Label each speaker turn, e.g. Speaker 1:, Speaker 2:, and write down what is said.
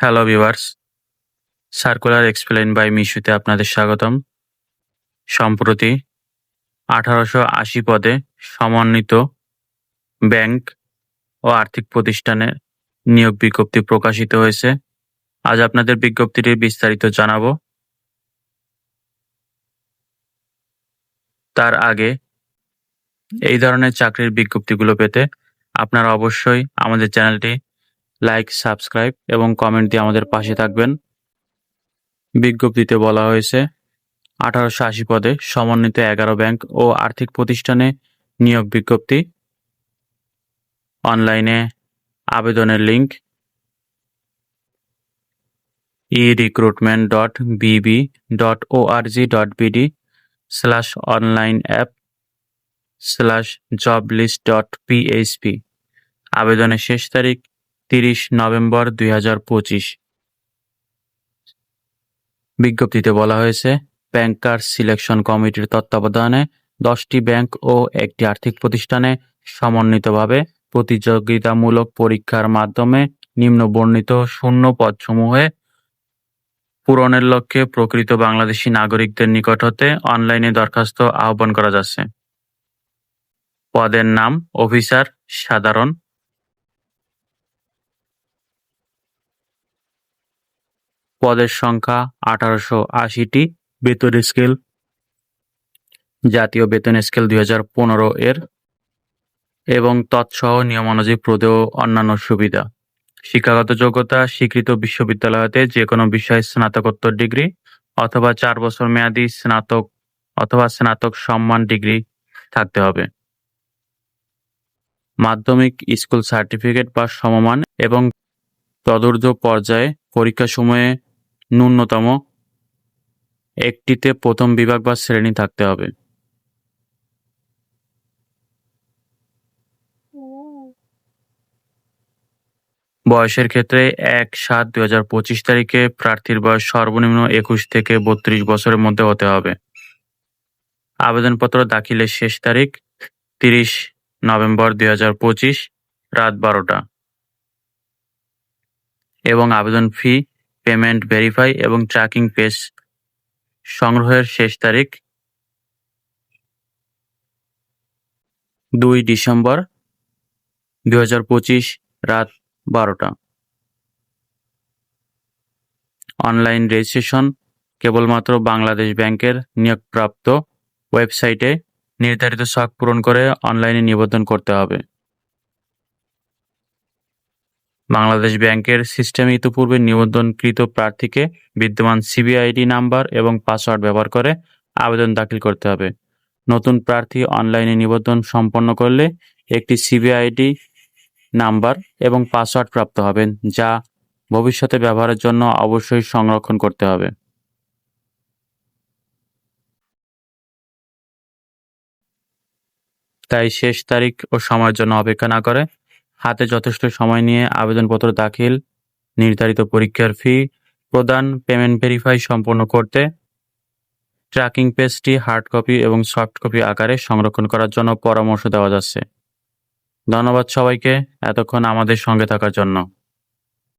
Speaker 1: Hello viewers circular explain by মিশুতে আপনাদের স্বাগতম। সম্প্রতি আঠারোশো আশি পদে সমন্বিত ব্যাংক ও আর্থিক প্রতিষ্ঠানের নিয়োগ বিজ্ঞপ্তি প্রকাশিত হয়েছে। আজ আপনাদের বিজ্ঞপ্তিটির বিস্তারিত জানাব। তার আগে এই ধরনের চাকরির বিজ্ঞপ্তিগুলো পেতে আপনারা অবশ্যই আমাদের চ্যানেলটি লাইক সাবস্ক্রাইব এবং কমেন্ট দিয়ে আমাদের পাশে থাকবেন। বিজ্ঞপ্তিতে বলা হয়েছে, আঠারোশো আশি পদে সমন্বিত এগারো ব্যাংক ও আর্থিক প্রতিষ্ঠানে নিয়োগ বিজ্ঞপ্তি। অনলাইনে আবেদনের link e recruitment dot BB dot ORG dot BD slash online app slash job list dot PHP আবেদনের শেষ তারিখ তিরিশ নভেম্বর দুই হাজার পঁচিশ। বিজ্ঞপ্তিতে বলা হয়েছে, ব্যাংকার সিলেকশন কমিটির তত্ত্বাবধানে দশটি ব্যাংক ও একটি আর্থিক প্রতিষ্ঠানে সমন্বিতভাবে প্রতিযোগিতামূলক পরীক্ষার মাধ্যমে নিম্ন বর্ণিত শূন্য পদসমূহে পূরণের লক্ষ্যে প্রকৃত বাংলাদেশি নাগরিকদের নিকট হতে অনলাইনে দরখাস্ত আহ্বান করা যাচ্ছে। পদের নাম, অফিসার, সাধারণ পদের সংখ্যা আঠারোশো আশিটি বেতন স্কেল, জাতীয় বেতন স্কেল দুই হাজার পনেরো এর, এবং তৎসহ নিয়মানুযায়ী প্রদেয় অন্যান্য সুবিধা। শিক্ষাগত যোগ্যতা স্বীকৃত বিশ্ববিদ্যালয়তে যে কোনো বিষয়ে স্নাতকোত্তর ডিগ্রি অথবা চার বছর মেয়াদী স্নাতক অথবা স্নাতক সম্মান ডিগ্রি থাকতে হবে। মাধ্যমিক স্কুল সার্টিফিকেট বা সমমান এবং তদূর্ধ্ব পর্যায়ে পরীক্ষা সময়ে ন্যূনতম একটিতে প্রথম বিভাগ বা শ্রেণি থাকতে হবে। বয়সের ক্ষেত্রে এক সাত দুই হাজার পঁচিশ তারিখে প্রার্থীর বয়স সর্বনিম্ন একুশ থেকে বত্রিশ বছরের মধ্যে হতে হবে। আবেদনপত্র দাখিলের শেষ তারিখ তিরিশ নভেম্বর দুই হাজার পঁচিশ, রাত বারোটা। এবং আবেদন ফি পেমেন্ট ভেরিফাই এবং ট্র্যাকিং পেজ সংগ্রহের শেষ তারিখ দুই ডিসেম্বর দুই হাজার পঁচিশ রাত বারোটা। অনলাইন রেজিস্ট্রেশন কেবলমাত্র বাংলাদেশ ব্যাংকের নিয়োগপ্রাপ্ত ওয়েবসাইটে নির্ধারিত শখ পূরণ করে অনলাইনে নিবন্ধন করতে হবে। বাংলাদেশ ব্যাংকের সিস্টেমে ইতিপূর্বে নিবন্ধনকৃত প্রার্থীকে বিদ্যমান সিবিআইডি নাম্বার এবং পাসওয়ার্ড ব্যবহার করে আবেদন দাখিল করতে হবে। নতুন প্রার্থী অনলাইনে নিবন্ধন সম্পন্ন করলে একটি সিবিআইডি নাম্বার এবং পাসওয়ার্ড প্রাপ্ত হবেন, যা ভবিষ্যতে ব্যবহারের জন্য অবশ্যই সংরক্ষণ করতে হবে। তাই শেষ তারিখ ও সময়ের জন্য অপেক্ষা না করে হাতে যথেষ্ট সময় নিয়ে আবেদনপত্র দাখিল, নির্ধারিত পরীক্ষার ফি প্রদান পেমেন্ট ভেরিফাই সম্পন্ন করতে ট্র্যাকিং পেজটি হার্ড কপি এবং সফট কপি আকারে সংরক্ষণ করার জন্য পরামর্শ দেওয়া যাচ্ছে। ধন্যবাদ সবাইকে, এতক্ষণ আমাদের সঙ্গে থাকার জন্য।